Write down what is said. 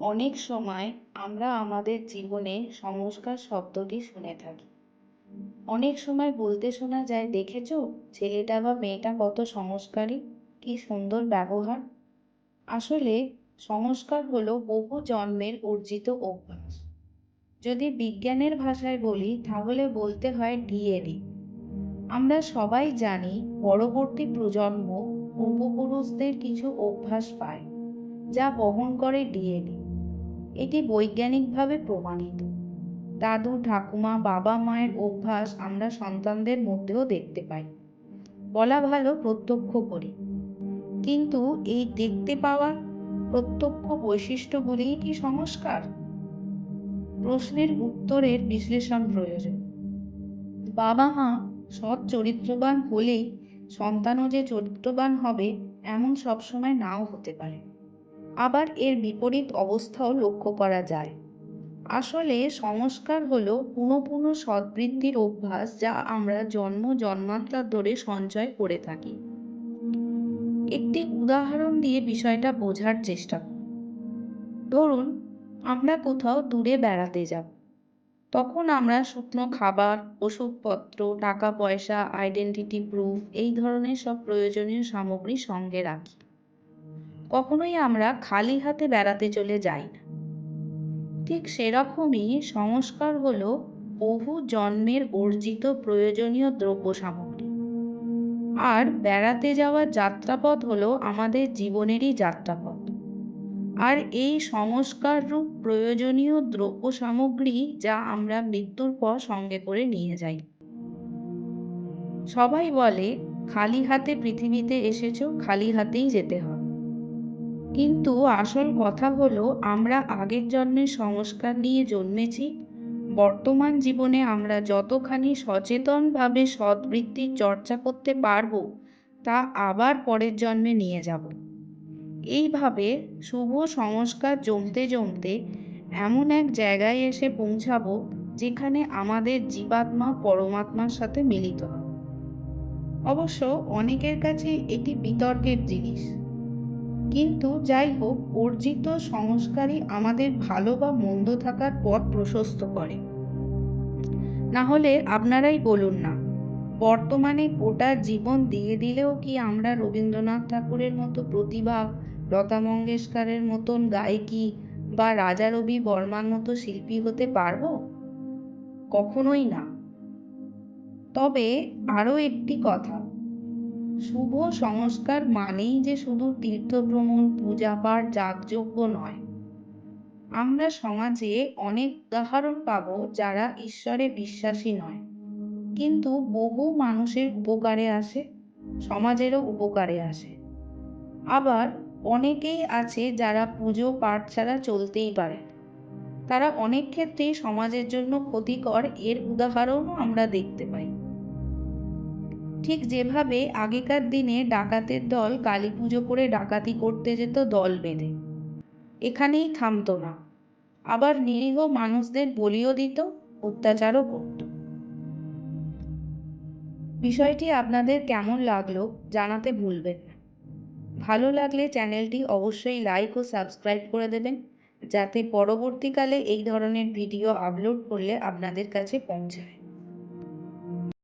অনেক সময় আমরা আমাদের জীবনে সংস্কার শব্দটি শুনে থাকি। অনেক সময় বলতে শোনা যায়, দেখেছ? ছেলেটা বা মেয়েটা কত সংস্কারী? কি সুন্দর ব্যবহার। আসলে সংস্কার হলো বহু জন্মের অর্জিত অভ্যাস। যদি বিজ্ঞানের ভাষায় বলি, তাহলে বলতে হয় ডিএনএ আমরা সবাই জানি, পরবর্তী প্রজন্ম পূর্বপুরুষদের কিছু অভ্যাস পায়, যা বহন করে ডিএনএ এটি বৈজ্ঞানিকভাবে প্রমাণিত। দাদু, ঠাকুমা, বাবা মায়ের অভ্যাস আমরা সন্তানদের মধ্যেও দেখতে পাই। বলা ভালো, প্রত্যক্ষ করি। কিন্তু এই দেখতে পাওয়া প্রত্যক্ষ বৈশিষ্ট্যগুলিই কি সংস্কার? প্রশ্নের উত্তরের বিশ্লেষণ প্রয়োজন। বাবা মা সৎ চরিত্রবান হলেই সন্তানও যে চরিত্রবান হবে, এমন সবসময় নাও হতে পারে। আবার এর বিপরীত অবস্থাও লক্ষ্য করা যায়। আসলে সংস্কার হলো পুনঃ পুনঃ সদ্বৃত্তির অভ্যাস যা আমরা জন্ম জন্মান্তর ধরে সঞ্চয় করে থাকি। একটি উদাহরণ দিয়ে বিষয়টা বোঝার চেষ্টা ধরুন, আমরা কোথাও দূরে বেড়াতে যাব। তখন আমরা শুকনো খাবার, ওষুধপত্র, টাকা পয়সা আইডেন্টিটি প্রুফ এই ধরনের সব প্রয়োজনীয় সামগ্রী সঙ্গে রাখি। কখনোই আমরা খালি হাতে বেড়াতে চলে যাই না। ঠিক সেরকমই সংস্কার হলো বহু জন্মের অর্জিত প্রয়োজনীয় দ্রব্য সামগ্রী আর বেড়াতে যাওয়ার যাত্রাপথ হলো আমাদের জীবনেরই যাত্রাপথ। আর এই সংস্কার রূপ প্রয়োজনীয় দ্রব্য সামগ্রী যা আমরা মৃত্যুর পর সঙ্গে করে নিয়ে যাই। সবাই বলে, খালি হাতে পৃথিবীতে এসেছ, খালি হাতেই যেতে হবে। কিন্তু আসল কথা হলো, আমরা আগের জন্মের সংস্কার নিয়ে জন্মেছি। বর্তমান জীবনে আমরা যতখানি সচেতনভাবে সদ্বৃত্তির চর্চা করতে পারব, তা আবার পরের জন্মে নিয়ে যাব। এইভাবে শুভ সংস্কার জমতে জমতে এমন এক জায়গায় এসে পৌঁছাবো, যেখানে আমাদের জীবাত্মা পরমাত্মার সাথে মিলিত। অবশ্য অনেকের কাছে এটি বিতর্কের জিনিস। কিন্তু যাই হোক, অর্জিত সংস্কারই আমাদের ভালো বা মন্দ থাকার পথ প্রশস্ত করে। না হলে আপনারাই বলুন না, বর্তমানে গোটা জীবন দিয়ে দিলেও কি আমরা রবীন্দ্রনাথ ঠাকুরের মতো প্রতিভা, লতা মঙ্গেশকরের মতন গায়িকী বা রাজা রবি বর্মার মতো শিল্পী হতে পারব? কখনোই না। তবে আরও একটি কথা শুভ সংস্কার মানেই যে শুধু তীর্থভ্রমণ পূজা পাঠ, যাগযজ্ঞ নয়। আমরা সমাজে অনেক উদাহরণ পাব যারা ঈশ্বরে বিশ্বাসী নয়। কিন্তু বহু মানুষের উপকারে আসে, সমাজেরও উপকারে আসে। আবার অনেকেই আছে যারা পুজো পাঠ ছাড়া চলতেই পারে। তারা অনেক ক্ষেত্রেই সমাজের জন্য ক্ষতিকর এর উদাহরণও আমরা দেখতে পাই। ঠিক যেভাবে আগেকার দিনে ডাকাতের দল কালী পুজো করে ডাকাতি করতে যেত, দল বেঁধে। এখানেই থামতো না। আবার নিরীহ মানুষদের বলিও দিত, অত্যাচারও করত। বিষয়টি আপনাদের কেমন লাগল জানাতে ভুলবেন না। ভালো লাগলে চ্যানেলটি অবশ্যই লাইক ও সাবস্ক্রাইব করে দেবেন, যাতে পরবর্তীকালে এই ধরনের ভিডিও আপলোড করলে আপনাদের কাছে পৌঁছায়।